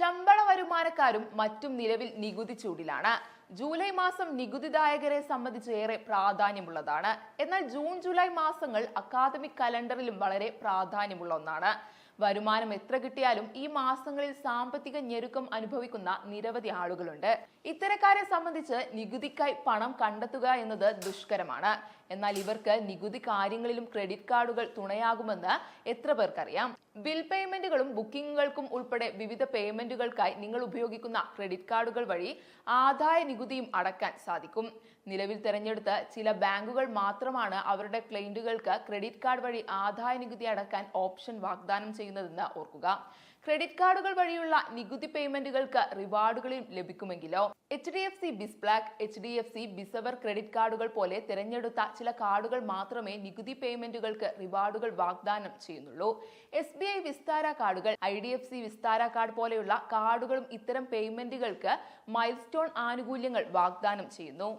ശമ്പള വരുമാനക്കാരും മറ്റും നിലവിൽ നികുതി ചൂടിലാണ്. ജൂലൈ മാസം നികുതിദായകരെ സംബന്ധിച്ച് ഏറെ പ്രാധാന്യമുള്ളതാണ്. എന്നാൽ ജൂൺ ജൂലൈ മാസങ്ങൾ അക്കാദമിക് കലണ്ടറിലും വളരെ പ്രാധാന്യമുള്ള ഒന്നാണ്. വരുമാനം എത്ര കിട്ടിയാലും ഈ മാസങ്ങളിൽ സാമ്പത്തിക ഞെരുക്കം അനുഭവിക്കുന്ന നിരവധി ആളുകളുണ്ട്. ഇത്തരക്കാരെ സംബന്ധിച്ച് നികുതിക്കായി പണം കണ്ടെത്തുക എന്നത് ദുഷ്കരമാണ്. എന്നാൽ ഇവർക്ക് നികുതി കാര്യങ്ങളിലും ക്രെഡിറ്റ് കാർഡുകൾ തുണയാകുമെന്ന് എത്ര പേർക്കറിയാം? ബിൽ പേയ്മെന്റുകളും ബുക്കിംഗുകൾക്കും ഉൾപ്പെടെ വിവിധ പേയ്മെന്റുകൾക്കായി നിങ്ങൾ ഉപയോഗിക്കുന്ന ക്രെഡിറ്റ് കാർഡുകൾ വഴി ആദായ നികുതിയും അടക്കാൻ സാധിക്കും. നിലവിൽ തെരഞ്ഞെടുത്ത ചില ബാങ്കുകൾ മാത്രമാണ് അവരുടെ ക്ലയന്റുകൾക്ക് ക്രെഡിറ്റ് കാർഡ് വഴി ആദായ നികുതി അടക്കാൻ ഓപ്ഷൻ വാഗ്ദാനം ചെയ്യുന്നതെന്ന് ഓർക്കുക. ക്രെഡിറ്റ് കാർഡുകൾ വഴിയുള്ള നികുതി പേയ്മെന്റുകൾക്ക് റിവാർഡുകളും ലഭിക്കുമെങ്കിലോ H D F C Biz Black H D F C Biz Power credit കാർഡുകൾ പോലെ തിരഞ്ഞെടുത്ത ചില കാർഡുകൾ മാത്രമേ നികുതി പേയ്മെന്റുകൾക്ക് റിവാർഡുകൾ വാഗ്ദാനം ചെയ്യുന്നുള്ളൂ. എസ് ബി ഐ വിസ്താര കാർഡുകൾ I D F C Vistara card പോലെയുള്ള കാർഡുകളും ഇത്തരം പേയ്മെന്റുകൾക്ക് മൈൽസ്റ്റോൺ ആനുകൂല്യങ്ങൾ വാഗ്ദാനം ചെയ്യുന്നു.